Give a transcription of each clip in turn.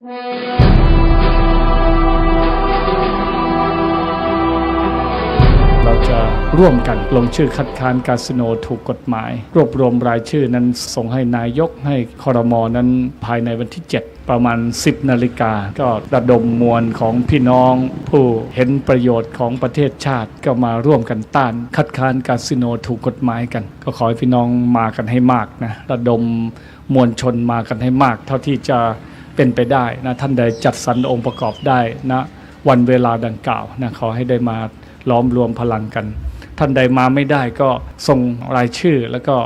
เราจะร่วมกันลงชื่อคัดค้านคาสิโนถูกกฎหมาย รวบรวมรายชื่อนั้นส่งให้นายกให้คอรมอนั้นภายในวันที่ 7 ประมาณ 10 นาฬิกา ก็ระดมมวลของพี่น้อง ผู้เห็นประโยชน์ของประเทศชาติก็มาร่วมกันต้าน คัดค้านคาสิโนถูกกฎหมายกัน ก็ขอให้พี่น้องมากันให้มากนะระดมมวลชนมากันให้มาก เท่าที่จะ เป็นไปได้นะท่านใดจัดสรรองค์ประกอบได้นะวันเวลาดังกล่าวนะขอให้ได้มาล้อมรวมพลังกัน ท่านใดมาไม่ได้ก็ส่งรายชื่อแล้วก็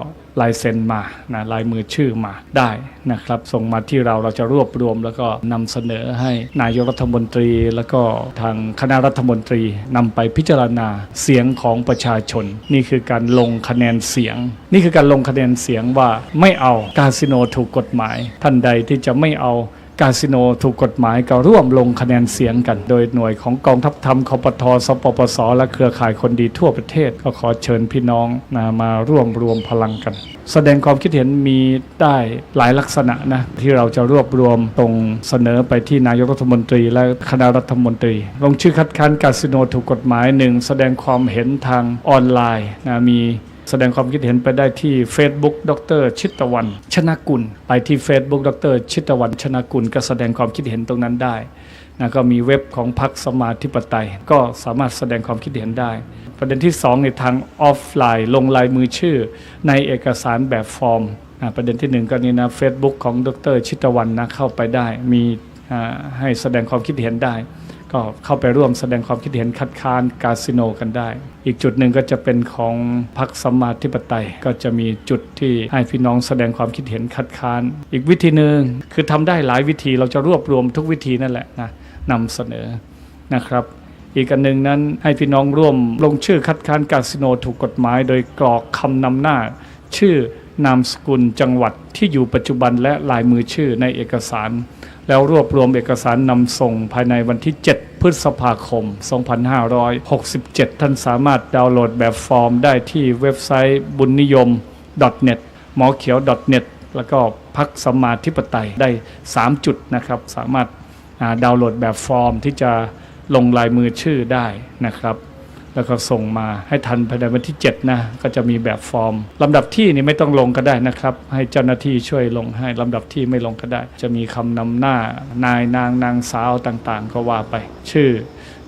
ลายเซ็นมานะลายมือชื่อมาได้นะครับ ส่งมาที่เราเราจะรวบรวม แล้วก็นำเสนอให้นายกรัฐมนตรี แล้วก็ทางคณะรัฐมนตรีนำไปพิจารณาเสียงของประชาชน นี่คือการลงคะแนนเสียง นี่คือการลงคะแนนเสียงว่าไม่เอาคาสิโนถูกกฎหมาย ท่านใดที่จะไม่เอาาสิโนถูกกฎหมายก็ร่วมลงคะแนนเสียงกัน โดยหน่วยของกองทัพธรรมคปทสปปส และเครือข่ายคนดีทั่วประเทศ ก็ขอเชิญพี่น้องนะมาร่วมรวมพลังกัน แสดงความคิดเห็นมีได้หลายลักษณะนะที่เราจะรวบรวมตรงเสนอไปที่นายกรัฐมนตรีและคณะรัฐมนตรี ลงชื่อคัดค้านคาสิโนถูกกฎหมายหนึ่งแสดงความเห็นทางออนไลน์นะมี แสดงความคิดเห็นไปได้ที่ Facebook ดร ชิตวัน ชนะกุล ไปที่ Facebook ดร ชิตวัน ชนะกุล ก็แสดงความคิดเห็นตรงนั้นได้นะก็มีเว็บของพรรคสมาธิปไตย ก็สามารถแสดงความคิดเห็นได้ ประเด็นที่2ในทางออฟไลน์ ลงลายมือชื่อ ในเอกสารแบบฟอร์มนะประเด็นที่หนึ่งก็นี่นะ Facebook ของดร ชิตวันนะเข้าไปได้ มีอ่าให้แสดงความคิดเห็นได้ ก็เข้าไปร่วมแสดงความคิดเห็นคัดค้านคาสิโนกันได้ อีกจุดหนึ่งก็จะเป็นของพรรคสมมาธิปไตย ก็จะมีจุดที่ให้พี่น้องแสดงความคิดเห็นคัดค้าน อีกวิธีหนึ่งคือทำได้หลายวิธีเราจะรวบรวมทุกวิธีนั่นแหละนะนำเสนอนะครับอีกอันหนึ่งนั้นให้พี่น้องร่วมลงชื่อคัดค้านคาสิโนถูกกฎหมาย โดยกรอกคำนำหน้า ชื่อ นามสกุลจังหวัดที่อยู่ปัจจุบันและลายมือชื่อในเอกสาร แล้วรวบรวมเอกสารนำส่งภายในวันที่ 7 พฤษภาคม 2567 ท่านสามารถดาวน์โหลดแบบฟอร์มได้ที่เว็บไซต์บุญนิยม .net หมอเขียว .net แล้วก็พักสมาธิปไตยได้ 3 จุดนะครับ สามารถดาวน์โหลดแบบฟอร์มที่จะลงลายมือชื่อได้นะครับ แล้วก็ส่งมาให้ทันภายในวันที่ 7 นะ ก็จะมีแบบฟอร์มลำดับที่นี่ไม่ต้องลงก็ได้นะครับ ให้เจ้าหน้าที่ช่วยลงให้ลำดับที่ไม่ลงก็ได้ จะมีคำนำหน้านายนางนางสาวต่างๆ ก็ว่าไป ชื่อ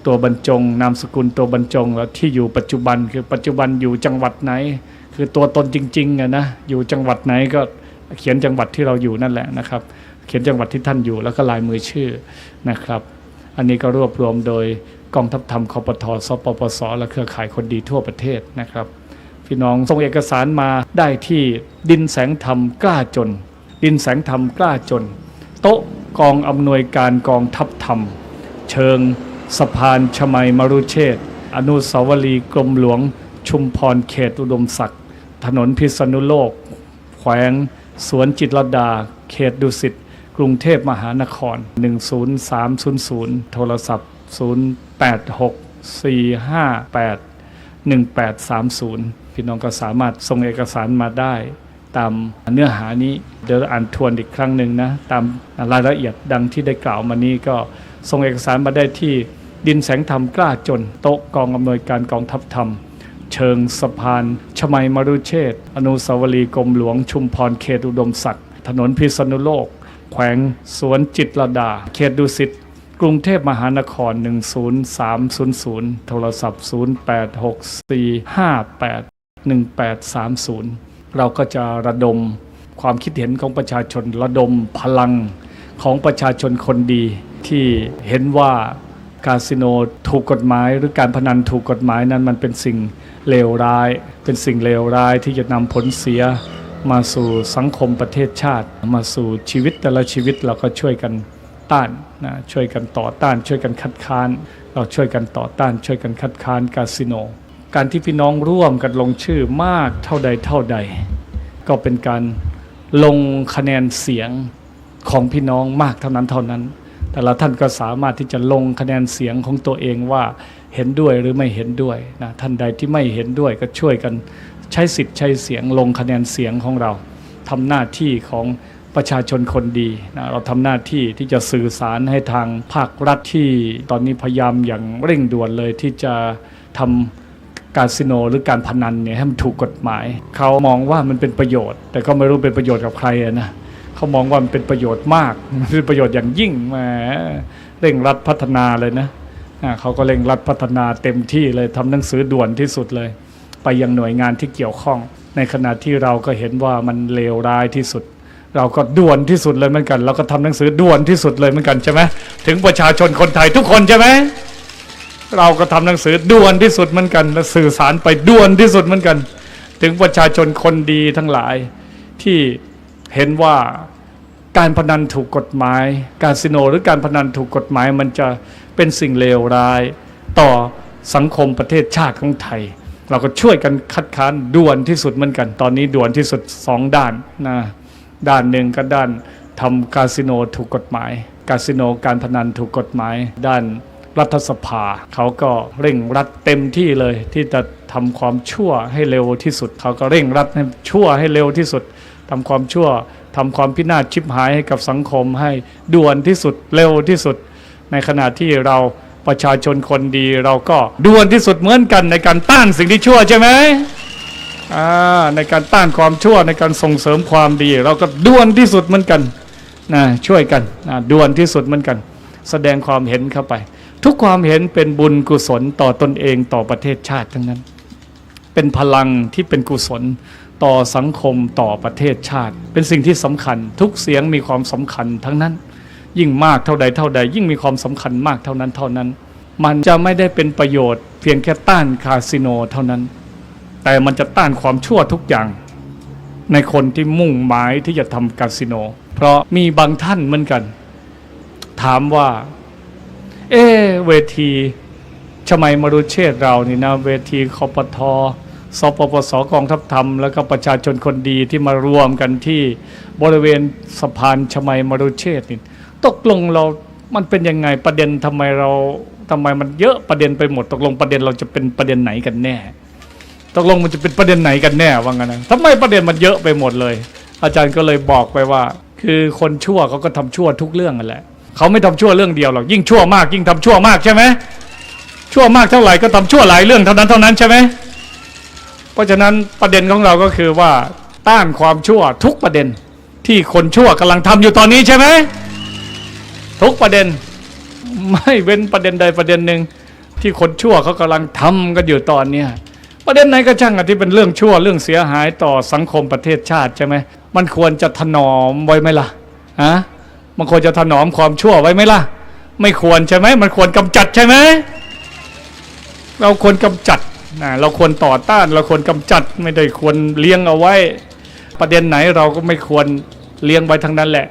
ตัวบรรจง นามสกุลตัวบรรจงแล้วที่อยู่ปัจจุบันคือปัจจุบันอยู่จังหวัดไหน คือตัวตนจริงๆอะนะอยู่จังหวัดไหนก็เขียนจังหวัดที่เราอยู่นั่นแหละนะครับ เขียนจังหวัดที่ท่านอยู่แล้วก็ลายมือชื่อนะครับ อันนี้ก็รวบรวมโดย กองทัพธรรมคอปทสปปสและเครือข่ายคนดีทั่วประเทศนะครับพี่น้องส่งเอกสารมาได้ที่ดินแสงธรรมกล้าจน ดินแสงธรรมกล้าจน โต๊ะกองอำนวยการกองทัพธรรม เชิงสะพานชมัยมรุเชษอนุสาวรีย์กรมหลวง ชุมพรเขตอุดมศักดิ์ถนนพิษณุโลก แขวง สวนจิตรดา เขตดุสิตกรุงเทพมหานคร 10300 โทรศัพท์ 086458 1830 พี่น้องก็สามารถส่งเอกสารมาได้ ตามเนื้อหานี้ เดี๋ยวอ่านทวนอีกครั้งหนึ่งนะ ตามรายละเอียดดังที่ได้กล่าวมานี้ก็ส่งเอกสารมาได้ที่ดินแสงธรรมกล้าจน โต๊ะกองอำนวยการกองทัพธรรม เชิงสะพานชมัยมรุเชษฐ์อนุสาวรีย์กรมหลวงชุมพรเขตอุดมศักดิ์ถนนพิษณุโลก แขวงสวนจิตรดา เขตดุสิต กรุงเทพมหานคร 10300 โทรศัพท์ 0864581830 เราก็จะระดมความคิดเห็นของประชาชนระดมพลังของประชาชนคนดีที่เห็นว่าคาสิโนถูกกฎหมายหรือการพนันถูกกฎหมายนั้นมันเป็นสิ่งเลวร้าย เป็นสิ่งเลวร้ายที่จะนำผลเสียมาสู่สังคมประเทศชาติ มาสู่ชีวิตแต่ละชีวิตเราก็ช่วยกัน ต้านนะช่วยกันต่อต้าน ช่วยกันคัดค้าน เราช่วยกันต่อต้าน ช่วยกันคัดค้านคาสิโน การที่พี่น้องร่วมกันลงชื่อมากเท่าใดเท่าใด ก็เป็นการลงคะแนนเสียงของพี่น้องมากเท่านั้นเท่านั้น แต่ละท่านก็สามารถที่จะลงคะแนนเสียงของตัวเองว่าเห็นด้วยหรือไม่เห็นด้วยนะท่านใดที่ไม่เห็นด้วยก็ช่วยกันใช้สิทธิ์ใช้เสียงลงคะแนนเสียงของเราทำหน้าที่ของ ประชาชนคนดีนะเราทำหน้าที่ที่จะสื่อสารให้ทางภาครัฐที่ตอนนี้พยายามอย่างเร่งด่วนเลยที่จะทำคาสิโนหรือการพนันเนี่ยให้มันถูกกฎหมาย เขามองว่ามันเป็นประโยชน์ แต่ก็ไม่รู้เป็นประโยชน์กับใครนะเขามองว่ามันเป็นประโยชน์มากมันเป็นประโยชน์อย่างยิ่งแหมเร่งรัดพัฒนาเลยนะเขาก็เร่งรัดพัฒนาเต็มที่เลยทำหนังสือด่วนที่สุดเลย ไปยังหน่วยงานที่เกี่ยวข้อง ในขณะที่เราก็เห็นว่ามันเลวร้ายที่สุด เราก็ด่วนที่สุดเลยเหมือนกัน เราก็ทำหนังสือด่วนที่สุดเลยเหมือนกันใช่ไหมถึงประชาชนคนไทยทุกคนใช่ไหมเราก็ทำหนังสือด่วนที่สุดเหมือนกัน และสื่อสารไปด่วนที่สุดเหมือนกัน ถึงประชาชนคนดีทั้งหลายที่เห็นว่าการพนันถูกกฎหมาย การสิโนหรือการพนันถูกกฎหมายมันจะเป็นสิ่งเลวร้าย ต่อสังคมประเทศชาติของไทย เราก็ช่วยกันคัดค้านด่วนที่สุดเหมือนกัน ตอนนี้ด่วนที่สุดสองด้านนะ ด้านหนึ่งก็ด้านทำคาสิโนถูกกฎหมายคาสิโนการพนันถูกกฎหมาย ด้านรัฐสภา เขาก็เร่งรัดเต็มที่เลย ที่จะทำความชั่วให้เร็วที่สุด เขาก็เร่งรัดให้ชั่วให้เร็วที่สุดทำความชั่วทำความพินาศชิบหายให้กับสังคมให้ด่วนที่สุดเร็วที่สุด ในขณะที่เราประชาชนคนดีเราก็ด่วนที่สุดเหมือนกันในการต้านสิ่งที่ชั่วใช่ไหม ในการต้านความชั่วในการส่งเสริมความดี เราก็ด่วนที่สุดเหมือนกันนะช่วยกันนะด่วนที่สุดเหมือนกัน แสดงความเห็นเข้าไป ทุกความเห็นเป็นบุญกุศลต่อตนเองต่อประเทศชาติทั้งนั้น เป็นพลังที่เป็นกุศลต่อสังคมต่อประเทศชาติ เป็นสิ่งที่สำคัญ ทุกเสียงมีความสำคัญทั้งนั้น ยิ่งมากเท่าใดเท่าใด ยิ่งมีความสำคัญมากเท่านั้นเท่านั้น มันจะไม่ได้เป็นประโยชน์ เพียงแค่ต้านคาสิโนเท่านั้น แต่มันจะต้านความชั่วทุกอย่าง ในคนที่มุ่งหมายที่จะทำคาสิโน เพราะมีบางท่านเหมือนกัน ถามว่า เอเวทีชมัยมรุเชษเรานี่นะ เวทีคอปทอสปปสกองทัพธรรม แล้วก็ประชาชนคนดีที่มารวมกันที่บริเวณสะพานชมัยมรุเชษนี่ตกลงเรา มันเป็นยังไงประเด็นทำไมเราทำไมมันเยอะประเด็นไปหมดตกลงประเด็นเราจะเป็นประเด็นไหนกันแน่ ตกลงมันจะเป็นประเด็นไหนกันแน่ว่างั้นนะทำไมประเด็นมันเยอะไปหมดเลย อาจารย์ก็เลยบอกไปว่า คือคนชั่วเขาก็ทำชั่วทุกเรื่องนั่นแหละเขาไม่ทำชั่วเรื่องเดียวหรอกยิ่งชั่วมากยิ่งทำชั่วมากใช่ไหมชั่วมากเท่าไหร่ก็ทำชั่วหลายเรื่องเท่านั้นเท่านั้นใช่ไหมเพราะฉะนั้นประเด็นของเราก็คือว่าต้านความชั่วทุกประเด็นที่คนชั่วกำลังทำอยู่ตอนนี้ใช่ไหมทุกประเด็นไม่เว้นประเด็นใดประเด็นหนึ่งที่คนชั่วเขากำลังทำกันอยู่ตอนเนี้ย ประเด็นไหนก็ช่างอะที่เป็นเรื่องชั่วเรื่องเสียหายต่อสังคมประเทศชาติใช่ไหมมันควรจะถนอมไว้ไหมล่ะฮะมันควรจะถนอมความชั่วไว้ไหมล่ะ ไม่ควรใช่ไหมมันควรกำจัดใช่ไหมเราควรกำจัดนะเราควรต่อต้านเราควรกำจัดไม่ได้ควรเลี้ยงเอาไว้ ประเด็นไหนเราก็ไม่ควรเลี้ยงไว้ทั้งนั้นแหละ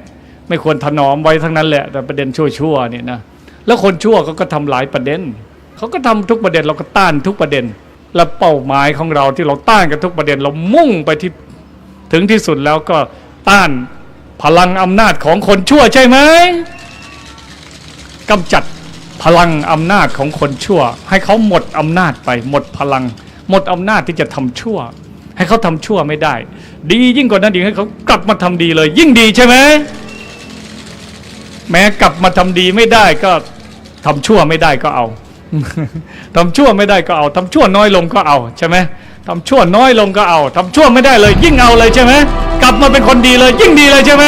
ไม่ควรถนอมไว้ทั้งนั้นแหละ แต่ประเด็นชั่วๆเนี่ยนะแล้วคนชั่วเขาก็ทำหลายประเด็นเขาก็ทำทุกประเด็นเราก็ต้านทุกประเด็น และเป้าหมายของเราที่เราต้านกันทุกประเด็นเรามุ่งไปที่ถึงที่สุดแล้วก็ต้านพลังอำนาจของคนชั่วใช่ไหมกำจัดพลังอำนาจของคนชั่ว ให้เขาหมดอำนาจไป หมดพลัง หมดอำนาจที่จะทำชั่ว ให้เขาทำชั่วไม่ได้ ดียิ่งกว่านั้นอีกให้เขากลับมาทำดีเลย ยิ่งดีใช่ไหมแม้กลับมาทำดีไม่ได้ก็ทำชั่วไม่ได้ก็เอา ทำชั่วไม่ได้ก็เอาทำชั่วน้อยลงก็เอาใช่ไหมทำชั่วน้อยลงก็เอาทำชั่วไม่ได้เลย ยิ่งเอาเลยใช่ไหมกลับมาเป็นคนดีเลยยิ่งดีเลยใช่ไหม